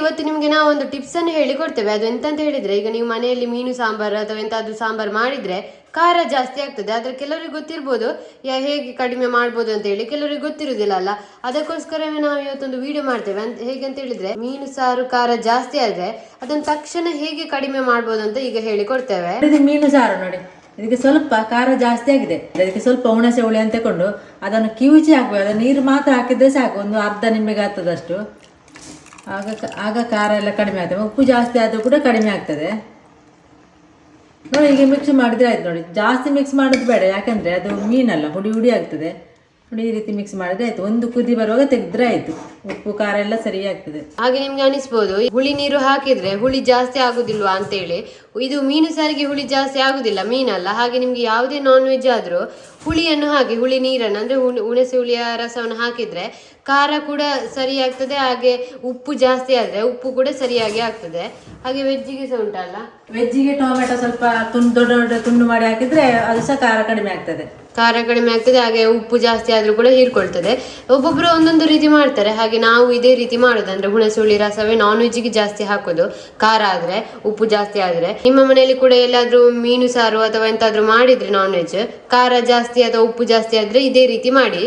ಇವತ್ತು ನಿಮಗೆ ನಾವು ಒಂದು ಟಿಪ್ಸ್ ಅನ್ನು ಹೇಳಿ ಕೊಡ್ತೇವೆ. ಅದು ಎಂತ ಅಂತ ಹೇಳಿದ್ರೆ, ಈಗ ನೀವು ಮನೆಯಲ್ಲಿ ಮೀನು ಸಾಂಬಾರ್ ಅಥವಾ ಎಂತಾದ್ರೂ ಸಾಂಬಾರ್ ಮಾಡಿದ್ರೆ ಖಾರ ಜಾಸ್ತಿ ಆಗ್ತದೆ. ಆದ್ರೆ ಕೆಲವರಿಗೆ ಗೊತ್ತಿರ್ಬೋದು, ಯಾ ಹೇಗೆ ಕಡಿಮೆ ಮಾಡ್ಬೋದು ಅಂತ ಹೇಳಿ ಕೆಲವರಿಗೆ ಗೊತ್ತಿರುವುದಿಲ್ಲ ಅಲ್ಲ. ಅದಕ್ಕೋಸ್ಕರವೇ ನಾವು ಇವತ್ತೊಂದು ವಿಡಿಯೋ ಮಾಡ್ತೇವೆ. ಅಂತ ಹೇಗೆ ಅಂತ ಹೇಳಿದ್ರೆ, ಮೀನು ಸಾರು ಖಾರ ಜಾಸ್ತಿ ಆದ್ರೆ ಅದನ್ನ ತಕ್ಷಣ ಹೇಗೆ ಕಡಿಮೆ ಮಾಡ್ಬೋದು ಅಂತ ಈಗ ಹೇಳಿ ಕೊಡ್ತೇವೆ. ಮೀನು ಸಾರು ನೋಡಿ. ಇದಕ್ಕೆ ಸ್ವಲ್ಪ ಖಾರ ಜಾಸ್ತಿ ಆಗಿದೆ. ಅದಕ್ಕೆ ಸ್ವಲ್ಪ ಹುಣಸೆ ಹುಳಿ ಅಂತ ತಕೊಂಡು ಅದನ್ನು ಕಿವುಚಿ ಹಾಕಬೇಕು. ಅದನ್ನು ನೀರು ಮಾತ್ರ ಹಾಕಿದ್ರೆ ಸಾಕು. ಒಂದು ಅರ್ಧ ನಿಮಗೆ ಆಗ್ತದಷ್ಟು. ಆಗ ಆಗ ಖಾರ ಎಲ್ಲ ಕಡಿಮೆ ಆಗ್ತದೆ ಉಪ್ಪು ಜಾಸ್ತಿ ಆದರೂ ಕೂಡ ಕಡಿಮೆ ಆಗ್ತದೆ. ನೋಡಿ, ಹೀಗೆ ಮಿಕ್ಸ್ ಮಾಡಿದ್ರೆ ಆಯ್ತು ನೋಡಿ. ಜಾಸ್ತಿ ಮಿಕ್ಸ್ ಮಾಡೋದು ಬೇಡ. ಯಾಕಂದ್ರೆ ಅದು ಮೀನಲ್ಲ, ಹುಡಿ ಹುಡಿ ಆಗ್ತದೆ. ನೋಡಿ, ಈ ರೀತಿ ಮಿಕ್ಸ್ ಮಾಡಿದ್ರೆ ಆಯ್ತು. ಒಂದು ಕುದಿ ಬರುವಾಗ ತೆಗೆದ್ರೆ ಆಯ್ತು. ಉಪ್ಪು, ಖಾರ ಎಲ್ಲ ಸರಿಯಾಗ್ತದೆ. ಹಾಗೆ ನಿಮ್ಗೆ ಅನಿಸ್ಬೋದು, ಹುಳಿ ನೀರು ಹಾಕಿದ್ರೆ ಹುಳಿ ಜಾಸ್ತಿ ಆಗುದಿಲ್ವಾ ಅಂತೇಳಿ. ಇದು ಮೀನು ಸಾರಿಗೆ ಹುಳಿ ಜಾಸ್ತಿ ಆಗುದಿಲ್ಲ ಮೀನಲ್ಲ ಹಾಗೆ ನಿಮ್ಗೆ ಯಾವುದೇ ನಾನ್ ವೆಜ್ ಆದ್ರೂ ಹುಳಿಯನ್ನು ಹಾಕಿ ಹುಳಿ ನೀರನ್ನು ಅಂದ್ರೆ ಹುಣ್- ಹುಣಸೆ ಹುಳಿಯ ರಸವನ್ನು ಹಾಕಿದ್ರೆ ಖಾರ ಕೂಡ ಸರಿ ಆಗ್ತದೆ ಹಾಗೆ ಉಪ್ಪು ಜಾಸ್ತಿ ಆದ್ರೆ ಉಪ್ಪು ಕೂಡ ಸರಿಯಾಗಿ ಆಗ್ತದೆ. ಹಾಗೆ ವೆಜ್ಜಿಗೆ ಸಹ ಉಂಟಲ್ಲ? ವೆಜ್ಜಿಗೆ ಟೊಮೆಟೊ ಸ್ವಲ್ಪ ತುಂಡು ದೊಡ್ಡ ದೊಡ್ಡ ತುಂಡು ಮಾಡಿ ಹಾಕಿದ್ರೆ ಅದು ಸಹ ಖಾರ ಕಡಿಮೆ ಆಗ್ತದೆ. ಖಾರ ಕಡಿಮೆ ಆಗ್ತದೆ ಹಾಗೆ ಉಪ್ಪು ಜಾಸ್ತಿ ಆದ್ರೂ ಕೂಡ ಹೀರ್ಕೊಳ್ತದೆ. ಒಬ್ಬೊಬ್ರು ಒಂದೊಂದು ರೀತಿ ಮಾಡ್ತಾರೆ ಹಾಗೆ ನಾವು ಇದೇ ರೀತಿ ಮಾಡೋದು ಅಂದ್ರೆ ಹುಣಸೆ ಹುಳಿ ರಸವೇ ನಾನ್ ವೆಜ್ಜಿಗೆ ಜಾಸ್ತಿ ಹಾಕೋದು. ಖಾರ ಆದ್ರೆ ಉಪ್ಪು ಜಾಸ್ತಿ ಆದ್ರೆ. ನಿಮ್ಮ ಮನೆಯಲ್ಲಿ ಕೂಡ ಎಲ್ಲಾದ್ರೂ ಮೀನು ಸಾರು ಅಥವಾ ಎಂತಾದ್ರೂ ಮಾಡಿದ್ರೆ ನಾನ್ ವೆಜ್ ಖಾರ ಜಾಸ್ತಿ ಅಥವಾ ಉಪ್ಪು ಜಾಸ್ತಿ ಆದ್ರೆ ಇದೇ ರೀತಿ ಮಾಡಿ.